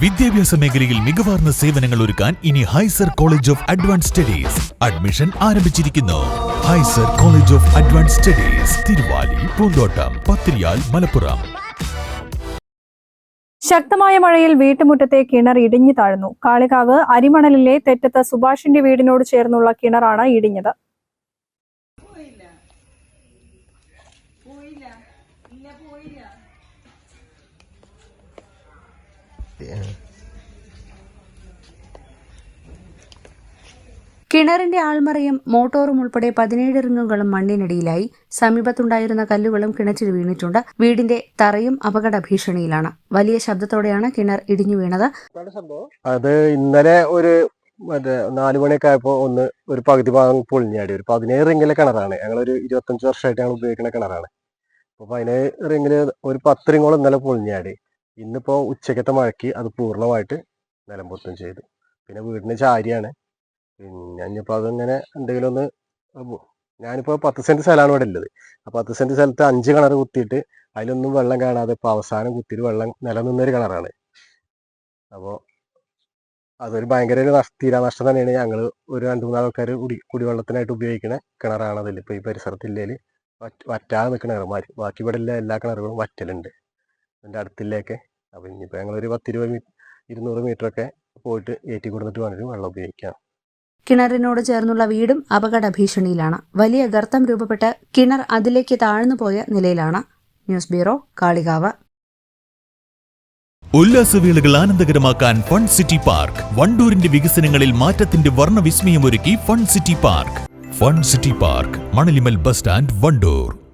വിദ്യാഭ്യാസ മേഖലയിൽ മികവാർന്ന സേവനങ്ങൾ ഒരുക്കാൻ ഇനി Hycer college of advance studies admission ആരംഭിച്ചിരിക്കുന്നു. Hycer college of advance studies Thiruvali Poonthottam Pathiriyal Malappuram. ശക്തമായ മഴയിൽ വീട്ടുമുറ്റത്തെ കിണർ ഇടിഞ്ഞു താഴ്ന്നു. കാളികാവ് അരിമണലിലെ തെറ്റത്ത് സുഭാഷിന്റെ വീടിനോട് ചേർന്നുള്ള കിണറാണ് ഇടിഞ്ഞത്. കിണറിന്റെ ആൾമറയും മോട്ടോറും ഉൾപ്പെടെ പതിനേഴ് റിങ്ങുകളും മണ്ണിനടിയിലായി. സമീപത്തുണ്ടായിരുന്ന കല്ലുകളും കിണറ്റിൽ വീണിട്ടുണ്ട്. വീടിന്റെ തറയും അപകട ഭീഷണിയിലാണ് വലിയ ശബ്ദത്തോടെയാണ് കിണർ ഇടിഞ്ഞു വീണത്. അത് ഇന്നലെ ഒരു മറ്റേ നാലു മണിയൊക്കെ ആയപ്പോ ഒന്ന് ഒരു പകുതി ഭാഗം പൊളിഞ്ഞാടി. ഒരു പതിനേഴ് റിങ്ങിലെ കിണറാണ്. ഞങ്ങൾ ഒരു ഇരുപത്തഞ്ച് വർഷമായിട്ട് ഞങ്ങൾ ഉപയോഗിക്കുന്ന കിണറാണ്. അപ്പൊ പതിനേഴ് റിങ്ങിൽ ഒരു പത്ത് റിങ്ങോളം ഇന്നലെ പൊളിഞ്ഞാടി. ഇന്നിപ്പോ ഉച്ചക്കത്തെ മഴയ്ക്ക് അത് പൂർണമായിട്ട് നിലംപൊത്തും ചെയ്തു. പിന്നെ വീടിന് ചാരിയാണ്. പിന്നെ ഇനിയിപ്പോ അതങ്ങനെ എന്തെങ്കിലും ഒന്ന് ഞാനിപ്പോൾ ഞാനിപ്പോ പത്ത് സെന്റ് സ്ഥലമാണ് ഇവിടെ ഉള്ളത്. ആ പത്ത് സെന്റ് സ്ഥലത്ത് അഞ്ച് കിണർ കുത്തിയിട്ട് അതിലൊന്നും വെള്ളം കാണാതെ ഇപ്പോൾ അവസാനം കുത്തിയിട്ട് വെള്ളം നിലനിന്നൊരു കിണറാണ് അപ്പോൾ അതൊരു ഭയങ്കര ഒരു നഷ്ട തീരാനഷ്ടം തന്നെയാണ്. ഞങ്ങൾ ഒരു രണ്ട് മൂന്നാൽ ആൾക്കാർ കുടി കുടിവെള്ളത്തിനായിട്ട് ഉപയോഗിക്കുന്ന കിണറാണ് അതിൽ ഇപ്പോൾ ഈ പരിസരത്തില്ലേൽ വറ്റാതെ നിൽക്കുന്ന കിണർ ബാക്കി ഇവിടെ എല്ലാ കിണറുകളും വറ്റലുണ്ട്. എന്റെ അടുത്തില്ലേക്ക് അപ്പോൾ ഇനിയിപ്പോൾ ഞങ്ങളൊരു പത്തിരുപത് മീ ഇരുന്നൂറ് മീറ്ററൊക്കെ പോയിട്ട് ഏറ്റി കൊടുത്തിട്ട് വേണമെങ്കിൽ വെള്ളം ഉപയോഗിക്കാം. കിണറിനോട് ചേർന്നുള്ള വീടും അപകട ഭീഷണിയിലാണ് വലിയ ഗർത്തം രൂപപ്പെട്ട് കിണർ അതിലേക്ക് താഴ്ന്നു പോയ നിലയിലാണ്. News bureau Kalikavu. ഉല്ലാസവേളകൾ ആനന്ദകരമാക്കാൻ ഫൺ സിറ്റി പാർക്ക്. വണ്ടൂരിന്റെ വികസനങ്ങളിൽ മാറ്റത്തിന്റെ വർണവിസ്മയം ഒരുക്കി fun city park. Fun city park Manalimal bus stand Wandoor.